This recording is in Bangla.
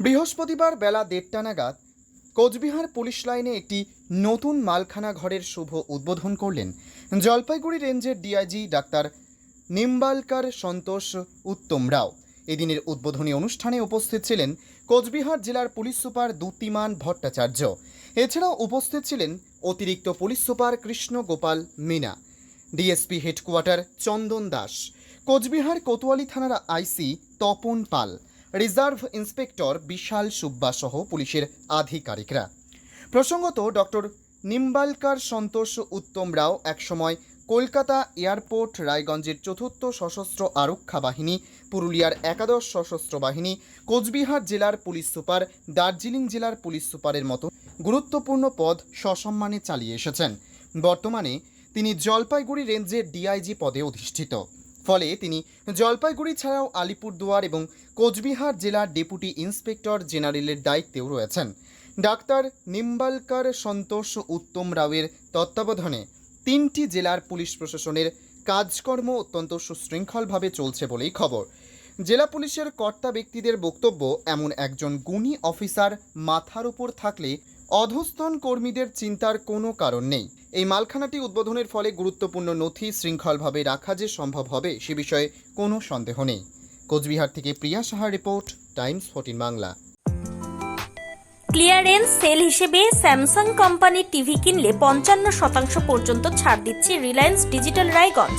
বৃহস্পতিবার বেলা দেড়টা নাগাদ কোচবিহার পুলিশ লাইনে একটি নতুন মালখানা ঘরের শুভ উদ্বোধন করলেন জলপাইগুড়ি রেঞ্জের ডিআইজি ডাক্তার নিম্বালকার সন্তোষ উত্তম রাও। এদিনের উদ্বোধনী অনুষ্ঠানে উপস্থিত ছিলেন কোচবিহার জেলার পুলিশ সুপার দ্যুতিমান ভট্টাচার্য। এছাড়াও উপস্থিত ছিলেন অতিরিক্ত police super Krishna Gopal Meena, DSP headquarter Chandan Das, Coochbehar Kotwali থানার IC Tapan Pal reserve inspector Bishal Subba সহ পুলিশের আধিকারিকরা। প্রসঙ্গত, ডক্টর নিম্বালকার সন্তোষ উত্তম রাও একসময় কলকাতা এয়ারপোর্ট, রায়গঞ্জের চতুর্থ সশস্ত্র আরক্ষা বাহিনী, পুরুলিয়ার একাদশ সশস্ত্র বাহিনী, কোচবিহার জেলার পুলিশ সুপার, দার্জিলিং জেলার পুলিশ সুপারের মতো গুরুত্বপূর্ণ পদ সসম্মানে চালিয়ে এসেছেন। বর্তমানে তিনি জলপাইগুড়ি রেঞ্জের ডিআইজি পদে অধিষ্ঠিত। ফলে তিনি জলপাইগুড়ি ছাড়াও আলিপুরদুয়ার এবং কোচবিহার জেলার ডেপুটি ইন্সপেক্টর জেনারেলের দায়িত্বেও রয়েছেন। ডাক্তার নিম্বালকার সন্তোষ উত্তম রাওয়ের তত্ত্বাবধানে তিনটি জেলার পুলিশ প্রশাসনের কাজকর্ম অত্যন্ত সুশৃঙ্খলভাবে চলছে বলেই খবর। জেলা পুলিশের কর্তা ব্যক্তিদের বক্তব্য, এমন একজন গুণী অফিসার মাথার উপর থাকলে অধস্তন কর্মীদের চিন্তার কোনো কারণ নেই। এই মালখানাটি উদ্বোধনের ফলে গুরুত্বপূর্ণ নথি শৃঙ্খলভাবে রাখা যে সম্ভব হবে সে বিষয়ে কোনো সন্দেহ নেই। কোচবিহার থেকে Priya Saha report, Times fourteen Bangla. Clearance sale হিসেবে স্যামসাং কোম্পানির টিভি কিনলে পঞ্চান্ন শতাংশ পর্যন্ত ছাড় দিচ্ছে রিলায়েন্স ডিজিটাল রায়গঞ্জ।